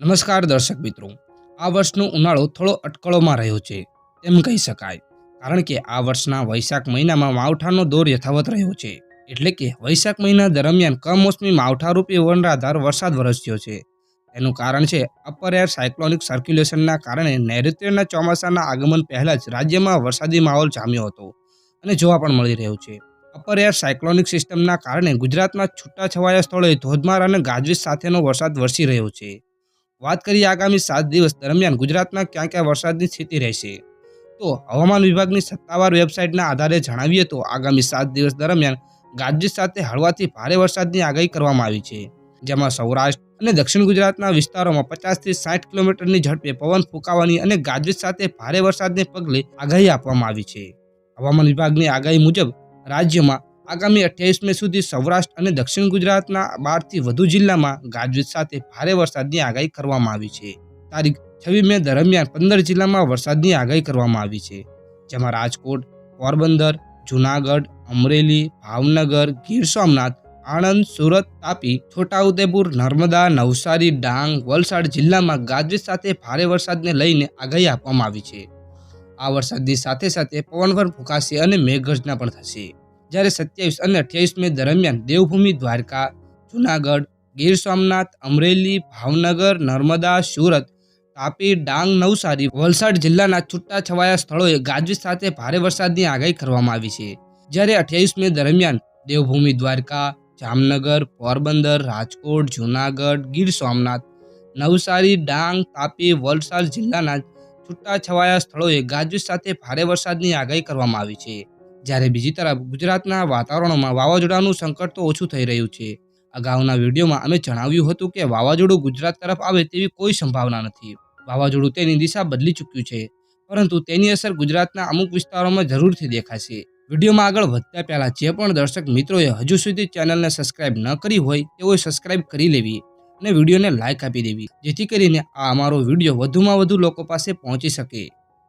નમસ્કાર દર્શક મિત્રો, આ વર્ષનો ઉનાળો થોડો અટકળોમાં રહ્યો છે, તેમ કહી શકાય, કારણ કે આ વર્ષના વૈશાખ મહિનામાં માવઠાનો દોર યથાવત રહ્યો છે, એટલે કે વૈશાખ મહિના દરમિયાન કમોસમી માવઠારૂપી વનરાધાર વરસાદ વરસ્યો છે. એનું કારણ છે અપર એર સાયક્લોનિક સર્ક્યુલેશનના કારણે નૈઋત્યના ચોમાસાના આગમન પહેલાં જ રાજ્યમાં વરસાદી માહોલ જામ્યો હતો, અને જોવા પણ મળી રહ્યો છે. અપર એર સાયક્લોનિક સિસ્ટમના કારણે ગુજરાતમાં છૂટાછવાયા સ્થળોએ ધોધમાર અને ગાજવીજ સાથેનો વરસાદ વરસી રહ્યો છે. વાત કરીએ આગામી સાત દિવસ દરમિયાન ગુજરાતમાં ક્યાં ક્યાં વરસાદની સ્થિતિ રહેશે? તો હવામાન વિભાગની સત્તાવાર વેબસાઇટના આધારે જણાવીએ તો આગામી સાત દિવસ દરમિયાન ગાજવીજ સાથે હળવાથી ભારે વરસાદની આગાહી કરવામાં આવી છે. જેમાં સૌરાષ્ટ્ર અને દક્ષિણ ગુજરાતના વિસ્તારોમાં પચાસથી સાઠ કિલોમીટરની ઝડપે પવન ફૂંકાવાની અને ગાજવીજ સાથે ભારે વરસાદને પગલે આગાહી આપવામાં આવી છે. હવામાન વિભાગની આગાહી મુજબ રાજ્યમાં આગામી અઠ્યાવીસ મે સુધી સૌરાષ્ટ્ર અને દક્ષિણ ગુજરાતના બારથી વધુ જિલ્લામાં ગાજવીજ સાથે ભારે વરસાદની આગાહી કરવામાં આવી છે. તારીખ છવ્વીસ મે દરમિયાન પંદર જિલ્લામાં વરસાદની આગાહી કરવામાં આવી છે. જેમાં રાજકોટ, પોરબંદર, જુનાગઢ, અમરેલી, ભાવનગર, ગીર સોમનાથ, આણંદ, સુરત, તાપી, છોટાઉદેપુર, નર્મદા, નવસારી, ડાંગ, વલસાડ જિલ્લામાં ગાજવીજ સાથે ભારે વરસાદને લઈને આગાહી આપવામાં આવી છે. આ વરસાદની સાથે સાથે પવન પણ ફૂંકાશે અને મેઘગર્જના પણ થશે. જ્યારે સત્યાવીસ અને અઠ્યાવીસ મે દરમિયાન દેવભૂમિ દ્વારકા, જુનાગઢ, ગીર સોમનાથ, અમરેલી, ભાવનગર, નર્મદા, સુરત, તાપી, ડાંગ, નવસારી, વલસાડ જિલ્લાના છૂટા છવાયા સ્થળોએ ગાજવીજ સાથે ભારે વરસાદની આગાહી કરવામાં આવી છે. જ્યારે અઠ્યાવીસ મે દરમિયાન દેવભૂમિ દ્વારકા, જામનગર, પોરબંદર, રાજકોટ, જુનાગઢ, ગીર સોમનાથ, નવસારી, ડાંગ, તાપી, વલસાડ જિલ્લાના છૂટા છવાયા સ્થળોએ ગાજવીજ સાથે ભારે વરસાદની આગાહી કરવામાં આવી છે. જ્યારે બીજી તરફ ગુજરાતના વાતાવરણમાં વાવાઝોડાનું સંકટ તો ઓછું થઈ રહ્યું છે. અગાઉના વિડીયોમાં અમે જણાવ્યું હતું કે વાવાઝોડું ગુજરાત તરફ આવે તેવી કોઈ સંભાવના નથી. વાવાઝોડું તેની દિશા બદલી ચૂક્યું છે, પરંતુ તેની અસર ગુજરાતના અમુક વિસ્તારોમાં જરૂરથી દેખાશે. વિડીયોમાં આગળ વધતા પહેલા જે પણ દર્શક મિત્રોએ હજુ સુધી ચેનલને સબસ્ક્રાઇબ ન કરી હોય તેઓએ સબસ્ક્રાઇબ કરી લેવી અને વિડીયોને લાઇક આપી દેવી, જેથી કરીને આ અમારો વીડિયો વધુમાં વધુ લોકો પાસે પહોંચી શકે.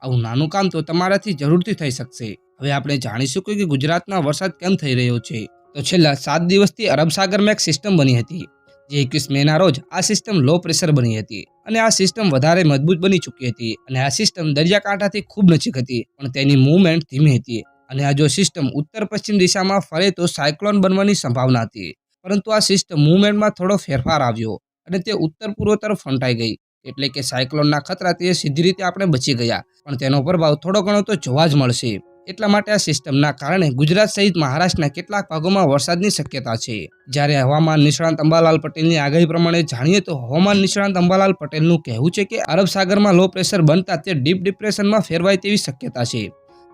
આવું નાનું કામ તો તમારાથી જરૂરથી થઈ શકશે. હવે આપણે જાણીશું કે ગુજરાતમાં વરસાદ કેમ થઈ રહ્યો છે. તો છેલ્લા સાત દિવસથી અરબ સાગરમાં એક સિસ્ટમ બની હતી. જે એકવીસ મેના રોજ આ સિસ્ટમ લો પ્રેશર બની હતી. અને આ સિસ્ટમ વધારે મજબૂત બની ચૂકી હતી. અને આ સિસ્ટમ દરિયાકાંઠાથી ખૂબ નજીક હતી. પણ તેની મૂવમેન્ટ ધીમી હતી. અને આ જો સિસ્ટમ ઉત્તર પશ્ચિમ દિશામાં ફરે તો સાયક્લોન બનવાની સંભાવના હતી. પરંતુ આ સિસ્ટમ મૂવમેન્ટમાં થોડો ફેરફાર આવ્યો. અને તે ઉત્તર પૂર્વ તરફ ફંટાઈ ગઈ. એટલે કે સાયક્લોનના ખતરાથી સીધી રીતે આપણે બચી ગયા. પણ તેનો પ્રભાવ થોડો ઘણો તો જોવા જ મળશે. એટલા માટે આ સિસ્ટમના કારણે ગુજરાત સહિત મહારાષ્ટ્રના કેટલાક ભાગોમાં વરસાદની શક્યતા છે. જ્યારે હવામાન નિષ્ણાંત અંબાલાલ પટેલની આગાહી પ્રમાણે જાણીએ તો હવામાન નિષ્ણાંત અંબાલાલ પટેલનું કહેવું છે કે અરબ સાગરમાં લો પ્રેશર બનતા તે ડીપ ડિપ્રેશનમાં ફેરવાય તેવી શક્યતા છે.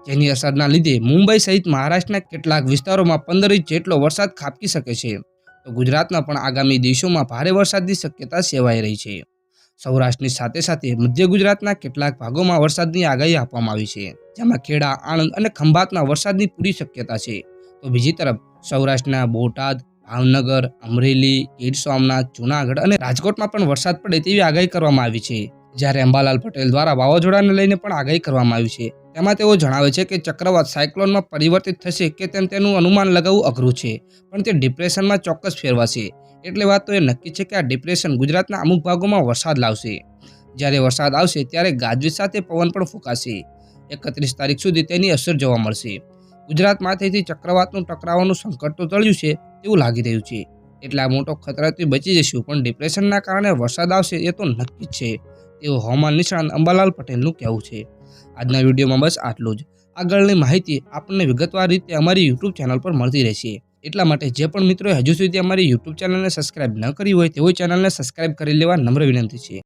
જેની અસરના લીધે મુંબઈ સહિત મહારાષ્ટ્રના કેટલાક વિસ્તારોમાં પંદર ઇંચ જેટલો વરસાદ ખાબકી શકે છે. તો ગુજરાતમાં પણ આગામી દિવસોમાં ભારે વરસાદની શક્યતા સેવાઈ રહી છે. સૌરાષ્ટ્રની સાથે સાથે મધ્ય ગુજરાતના કેટલાક ભાગોમાં વરસાદની આગાહી આપવામાં આવી છે, જેમાં ખેડા, આણંદ અને ખંભાતના વરસાદની પૂરી શક્યતા છે. તો બીજી તરફ, સૌરાષ્ટ્રના બોટાદ, ભાવનગર, અમરેલી, ગીર સોમનાથ, જુનાગઢ અને રાજકોટમાં પણ વરસાદ પડે તેવી આગાહી કરવામાં આવી છે. જ્યારે અંબાલાલ પટેલ દ્વારા વાવાઝોડાને લઈને પણ આગાહી કરવામાં આવી છે. તેમાં તેઓ જણાવે છે કે ચક્રવાત સાયક્લોનમાં પરિવર્તિત થશે કે તેમ તેનું અનુમાન લગાવવું અઘરું છે, પણ તે ડિપ્રેશનમાં ચોક્કસ ફેરવાશે. એટલે વાત તો એ નક્કી છે કે આ ડિપ્રેશન ગુજરાતના અમુક ભાગોમાં વરસાદ લાવશે. જ્યારે વરસાદ આવશે ત્યારે ગાજવીજ સાથે પવન પણ ફૂંકાશે. એકત્રીસ તારીખ સુધી તેની અસર જોવા મળશે. ગુજરાત માથેથી ચક્રવાતનું ટકરાવાનું સંકટ તો ટળ્યું છે, તેવું લાગી રહ્યું છે. એટલે આ મોટો ખતરાથી બચી જશું, પણ ડિપ્રેશનના કારણે વરસાદ આવશે એ તો નક્કી જ છે. તેવું હવામાન નિષ્ણાંત અંબાલાલ પટેલનું કહેવું છે. આજના વિડીયોમાં બસ આટલું જ. આગળની માહિતી આપણને વિગતવાર રીતે અમારી યુટ્યુબ ચેનલ પર મળતી રહેશે. એટલા માટે જે પણ મિત્રોએ હજુ સુધી અમારી યુટ્યુબ ચેનલને સબસ્ક્રાઇબ ન કરી હોય તેઓ ચેનલને સબસ્ક્રાઇબ કરી લેવા નમ્ર વિનંતી છે.